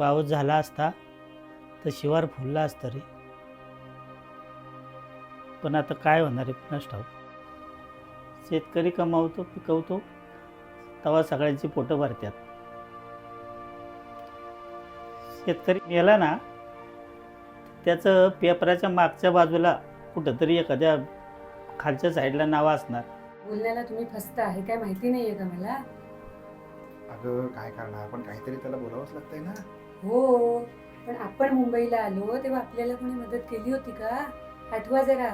पाऊस झाला असता तर शिवार फुलला असतं रे. पण आता काय होणार आहे पुन्हा ठाऊक शेतकरी कमावतो पिकवतो तेव्हा सगळ्यांची पोटं भरतात. शेतकरी मेला ना त्याचं पेपराच्या मागच्या बाजूला कुठंतरी एखाद्या खालच्या साईडला नाव असणार. बोलण्याला तुम्ही फसता हे काय माहिती नाहीये का मला? अगं काय करणार? पण काहीतरी त्याला बोलावंच लागतंय ना. हो पण आपण मुंबईला आलो तेव्हा आपल्याला कोणी मदत केली होती का? आठवा जरा.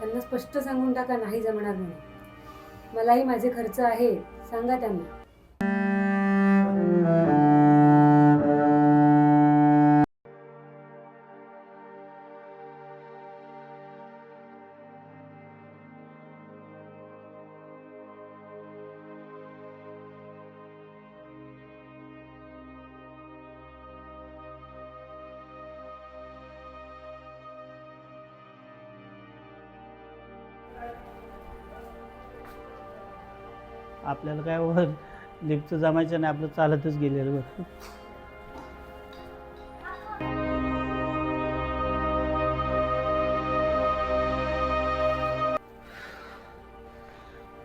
त्यांना स्पष्ट सांगून टाका नाही जमणार म्हणून. मलाही माझे खर्च आहे. सांगा त्यांना. आपल्याला काय वर लिफ्ट जमायचं नाही आपलं चालतच गेलेलं बरं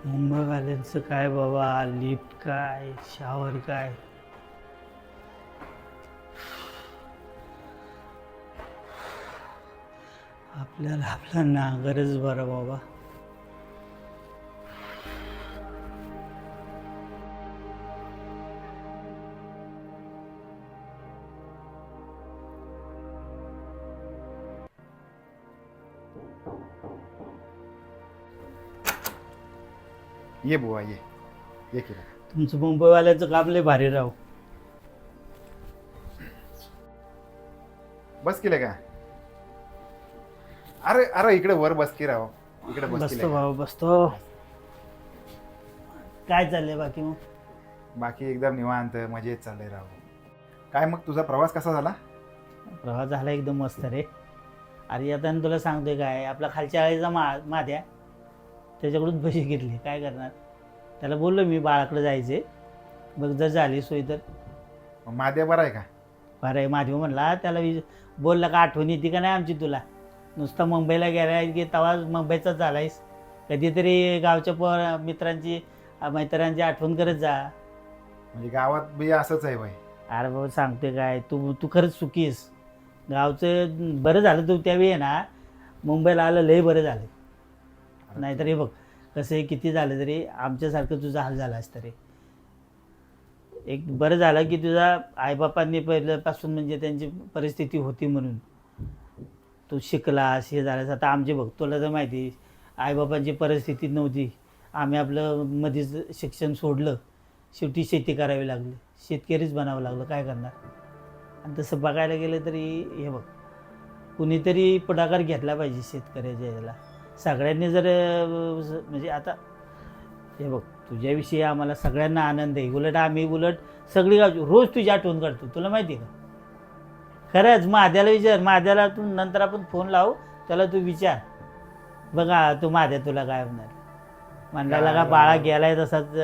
मुंबईवाल्यांचं काय बाबा लिफ्ट काय शावर काय? आपल्याला आपला नागरच बरं बाबा. ये बुवा ये. ये की तुमचं मुंबईवाल्याचं काम लय भारी राव. बस केलं का? अरे अरे इकडे वर बस की राव. इकडे बस बसतो केलं बाबा बसतो. काय चाललंय बाकी मग? बाकी एकदम निवांत मजेत चाललंय राव. काय मग तुझा प्रवास कसा झाला? प्रवास झाला एकदम मस्त रे. अरे आता मी तुला सांगतोय काय आपला खालच्या आळीचा मा माद्या. त्याच्याकडून पैसे घेतले. काय करणार? त्याला बोललो मी बाळाकडे जायचे बघ जर झाली सोय तर. मग माद्या बरा आहे का? बरं आहे महादेव म्हणला त्याला वि बोलला का आठवण येते का नाही आमची तुला? नुसता मुंबईला गेला की तवा मुंबईचाच झालायस. कधीतरी गावच्या पोर मित्रांची मैत्रियांची आठवण करत जा. म्हणजे गावात बी असंच आहे बाई. अरे बाबा सांगते काय? तू तू खरंच चुकीस. गावचं बरं झालं तू त्यावेळी आहे ना मुंबईला आलं लय बरं झालं. नाहीतर हे बघ कसं आहे किती झालं तरी आमच्यासारखं तुझा हाल झाला असतं रे. एक बरं झालं की तुझा आईबापांनी पहिल्यापासून म्हणजे त्यांची परिस्थिती होती म्हणून तू शिकलास हे झालास. आता आमचे बघ तुला तर माहिती आईबापांची परिस्थिती नव्हती. आम्ही आपलं मध्येच शिक्षण सोडलं शेवटी शेती करावी लागली. शेतकरीच बनावं लागलं काय करणार? आणि तसं बघायला गेलं तरी हे बघ कुणीतरी पुढाकार घेतला पाहिजे शेतकऱ्याच्या याला. सगळ्यांनी जर म्हणजे आता हे बघ तुझ्याविषयी आम्हाला सगळ्यांना आनंद आहे. उलट आम्ही उलट सगळी गाव रोज तुझी आठवण काढतो तुला माहिती आहे का? खरंच महाद्याला विचार. महाद्याला तू नंतर आपण फोन लावू त्याला तू विचार. बघा तू महाद्या तुला काय होणार? म्हणला का बाळा गेलाय तसाच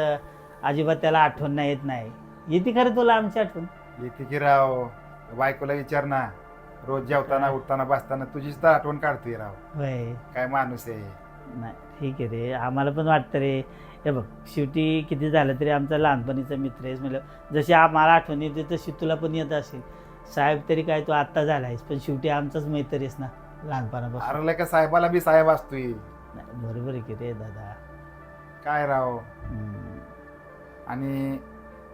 अजिबात त्याला आठवण नाही येत नाही. येते खरं तुला आमची आठवण? येते की राव. बायकोला विचार ना. रोज जेवताना उठताना बसताना तुझीच तर आठवण काढतोय राव. होय. काय माणूस आहे. नाही ठीक आहे रे. आम्हाला पण वाटतं रे. हे बघ शेवटी किती झालं तरी आमचा लहानपणीचा मित्र आहेस म्हणजे जशी आम्हाला आठवण येते तशी तुला पण येत असेल. साहेब तरी काय तू आत्ता झाला आहेस पण शेवटी आमचाच मैत्री आहेस ना लहानपणापासून. अरे का साहेबाला बी साहेब असतोय. नाही, बरोबर आहे की रे दादा. काय राव? हम्म. आणि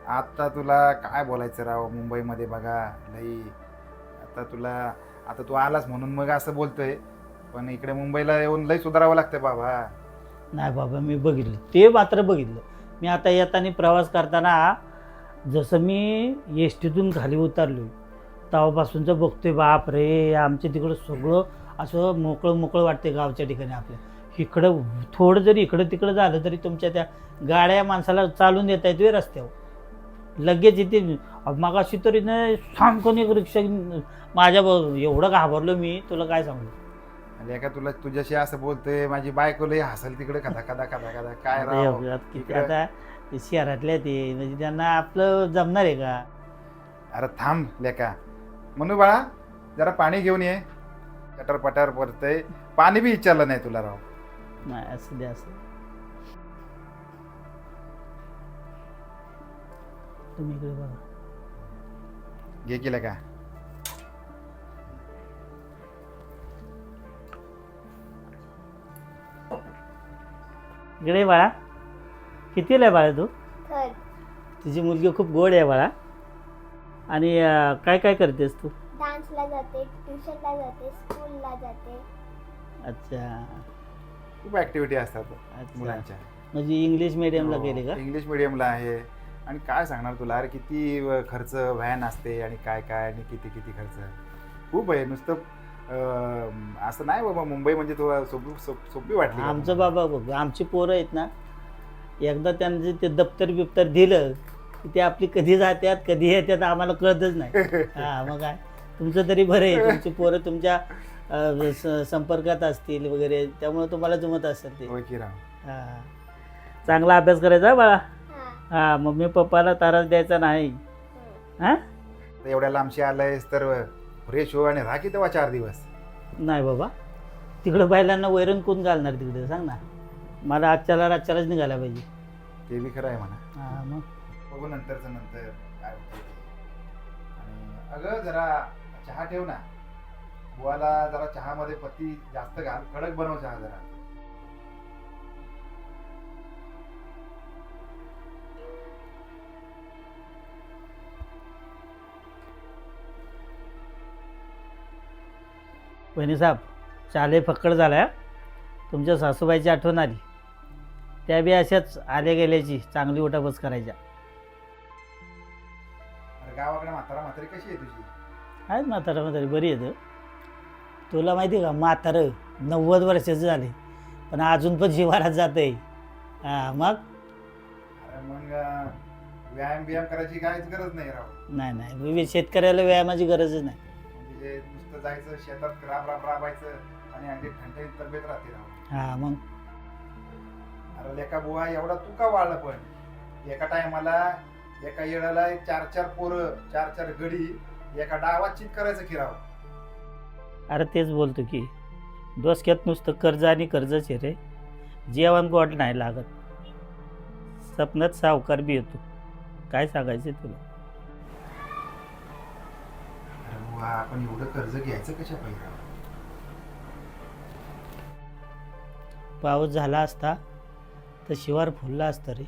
आता तुला काय बोलायचं राव? मुंबईमध्ये बघा लई आता तुला आता तू आलास म्हणून मग असं बोलतोय. पण इकडे मुंबईला येऊन लई सुधारावं लागतं बाबा. नाही बाबा मी बघितलं. ते मात्र बघितलं. मी आता येताना प्रवास करताना जसं मी एस टीतून खाली उतरलो तेव्हापासूनचं बघतोय बाप रे आमच्या तिकडं सगळं असं मोकळं मोकळं वाटते गावच्या ठिकाणी आपल्या. इकडं थोडं जरी इकडं तिकडं झालं तरी तुमच्या त्या गाड्या माणसाला चालून देता येतोय रस्त्यावर. लगेच इथे मगाशी तरी ना सांगून एक रिक्षा माझ्या एवढं घाबरलो मी तुला काय सांगू? आणि एका तुला तुझ्याशी असं बोलतोय माझी बायको लई हसल तिकडे कथा कथा कथा कथा काय आता राव? एवढ्यात किती इकडं- आता ते शहरातल्या ते म्हणजे त्यांना आपलं जमणार आहे का? अरे थांब लेका. म्हणू बाळा जरा पाणी घेऊन ये. चटर पटर पडतंय. पाणी बी विचारलं नाही तुला राव. नाही असं द्या असं तुम्ही इकडे बघा. घे केलं का? इकडे बाळा. कितीला आहे बाळा तू? थर्ड. तुझी मुलगी खूप गोड आहे बाळा. आणि अं, काय काय करतेस तू? डान्सला जाते ट्युशनला जाते स्कूलला जाते. अच्छा. खूप ऍक्टिव्हिटी असतात अच्छा. मुलांच्या. म्हणजे इंग्लिश मिडियमला गेले का? इंग्लिश मिडियमला आहे. आणि काय सांगणार तुला? अरे किती खर्च व्हॅन असते आणि काय काय आणि किती किती खर्च? खूप आहे. नुसतं असं नाही बाबा मुंबई म्हणजे तुला सोपी सोप- सोपी वाटली आमचं? बाबा बघ आमची पोरं आहेत ना एकदा त्यांचे ते दप्तर बिप्तर दिलं की ते आपली कधी जात्यात कधी येतात आम्हाला कळतच नाही. हा मग काय? तुमचं तरी बरं आहे. तुमची पोरं तुमच्या संपर्कात असतील वगैरे त्यामुळे तुम्हाला जमत असेल ते. हा चांगला अभ्यास करायचा बाळा. हा मम्मी पप्पाला त्रास द्यायचा नाही. हा? तर एवढ्या लांबशी आलायस तर फ्रेश हो आणि राखी तेव्हा चार दिवस? नाही बाबा. तिकडं बैलांना वैरण कोण घालणार तिकडे सांग ना. मला आजच्याला रातच्यालाच निघायला पाहिजे. ते बी खरं आहे म्हणा. हा मग? बघू नंतरचं नंतर काय होतं ते. आणि अगं जरा चहा ठेव ना. बुवाला जरा चहामध्ये पत्ती जास्त घाल. कडक बनव चहा जरा. वहिनी साहेब चाले फक्कड झाल्या तुमच्या सासूबाईची आठवण आली. त्या बी अशाच आल्या गेल्याची चांगली उठाबस करायच्या. अरे गावाकडे म्हातारा म्हातारी कशी आहे तुझी? आहेत म्हातारा म्हातारी बरी येतं तुला माहिती आहे का म्हातारं नव्वद वर्षाचं झाले पण अजून पण जिवारात जात आहे हां मग? अरे मग अं, व्यायाम बियाम करायची काहीच गरज नाही राव. नाही नाही शेतकऱ्याला व्यायामाची गरजच नाही. म्हणजे नुसतं जायचं शेतात राब राब राबायचं आणि अंडी ठणठणीत तब्येत राहते राव. हां मग? अरे लेका बुवा एवढा तू का वाढला पण. एका टायमाला एका येळाला चार चार पोरं चार चार गडी एका डावात चित करायचं की राव? अरे तेच बोलतो की डोसक्यात नुसतं कर्ज आणि कर्जच आहे रे. जेवण गोड नाही लागत. सपनात सावकार बी येतो. काय सांगायचं तुला? बुवा आपण एवढं कर्ज घ्यायचं कशा पाहिजे पाऊस झाला असता तर शिवार फुलला असतं रे.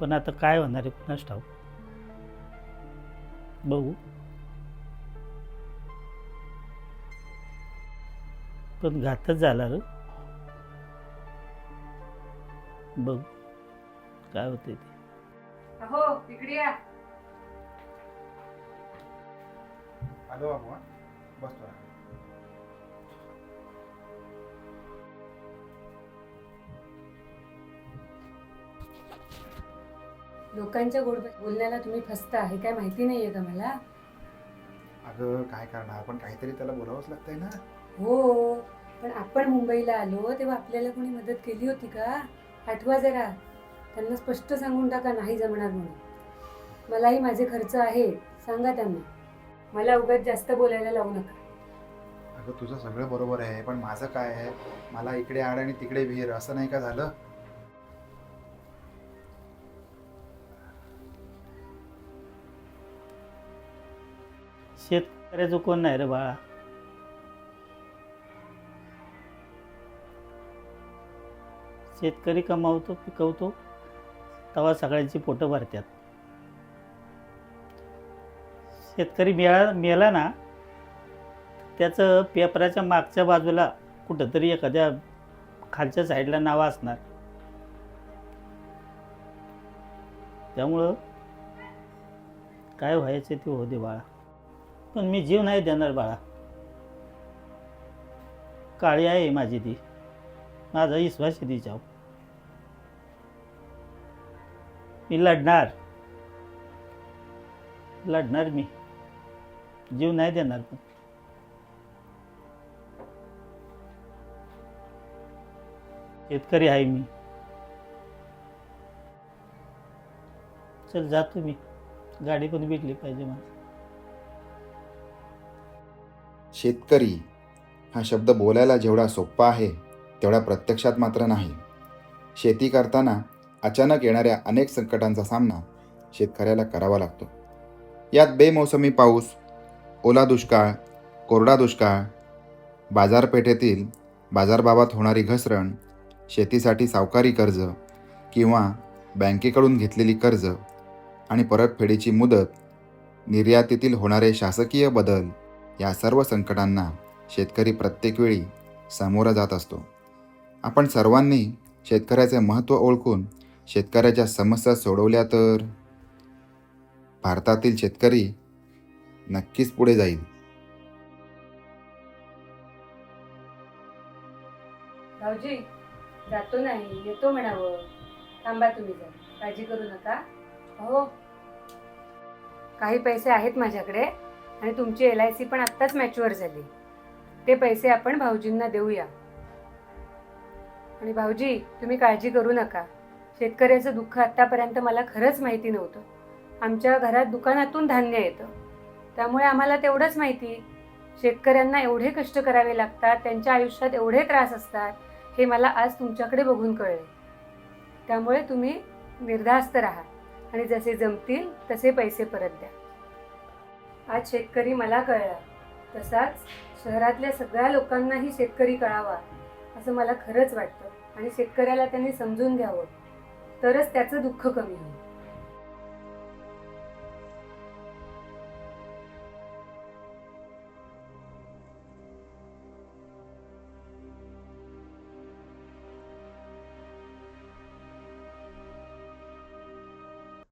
पण आता काय होणार आहे कुणाच ठाऊ बघू. पण घातच झाला रे. बघू. काय होते ते. अहो इकडे या. आलो हं. बसतो लोकांच्या गोड बोलण्याला तुम्ही फसता हे काय माहिती नाहीये का मला? अगं काय करणार? पण काहीतरी त्याला बोलावंच लागतंय ना. हो पण आपण मुंबईला आलो तेव्हा आपल्याला कोणी मदत केली होती का? आठवा जरा. त्यांना स्पष्ट सांगून टाका नाही जमणार म्हणून. मलाही माझे खर्च आहे. सांगा त्यांना. मला उगाच जास्त बोलायला लावू नका. अगं तुझं सगळं बरोबर आहे पण माझं काय आहे? मला इकडे आड आणि तिकडे विहीर असं नाही का झालं? शेतकऱ्याचं कोण नाही रे बाळा. शेतकरी कमावतो पिकवतो तेव्हा सगळ्यांची पोटं भरतात. शेतकरी मेळा मेला ना त्याचं पेपराच्या मागच्या बाजूला कुठंतरी एखाद्या खालच्या साईडला नावं असणार. त्यामुळं काय व्हायचं ते होते बाळा. पण मी जीव नाही देणार बाळा. काळी आहे माझी ती. माझा विश्वास आहे तिच्यावर. मी लढणार. लढणार मी. जीव नाही देणार पण शेतकरी आहे मी. चल जातो मी गाडी पण भेटली पाहिजे मला. शेतकरी हा शब्द बोलायला जेवढा सोपा आहे तेवढा प्रत्यक्षात मात्र नाही. शेती करताना अचानक येणाऱ्या अनेक संकटांचा सामना शेतकऱ्याला करावा लागतो. यात बेमोसमी पाऊस ओला दुष्काळ कोरडा दुष्काळ बाजारपेठेतील बाजारभावात होणारी घसरण शेतीसाठी सावकारी कर्ज किंवा बँकेकडून घेतलेली कर्ज आणि परतफेडीची मुदत निर्यातीतील होणारे शासकीय बदल या सर्व संकटांना शेतकरी प्रत्येक वेळी सामोरा जात असतो. आपण सर्वांनी शेतकऱ्याचे महत्त्व ओळखून शेतकऱ्याच्या समस्या सोडवल्या तर? भारतातील शेतकरी नक्कीच पुढे जाईल. भाऊजी जातो नाही येतो म्हणावं. थांबा तुम्ही जर काळजी करू नका. हो. काही पैसे आहेत माझ्याकडे आणि तुमची एल आय सी पण आत्ताच मॅच्युअर झाली. ते पैसे आपण भाऊजींना देऊया. आणि भाऊजी तुम्ही काळजी करू नका. शेतकऱ्याचं दुःख आत्तापर्यंत मला खरंच माहिती नव्हतं. आमच्या घरात दुकानातून धान्य येतं. त्यामुळे आम्हाला तेवढंच माहिती. शेतकऱ्यांना एवढे कष्ट करावे लागतात त्यांच्या आयुष्यात एवढे त्रास असतात हे मला आज तुमच्याकडे बघून कळले. त्यामुळे तुम्ही निर्धास्त राहा आणि जसे जमतील तसे पैसे परत द्या. आज शेतकरी मला कळला तसाच शहरातल्या सगळ्या लोकांनाही शेतकरी कळावा असं मला खरंच वाटतं आणि शेतकऱ्याला त्यांनी समजून घ्यावं. तरच त्याचं दुःख कमी होईल.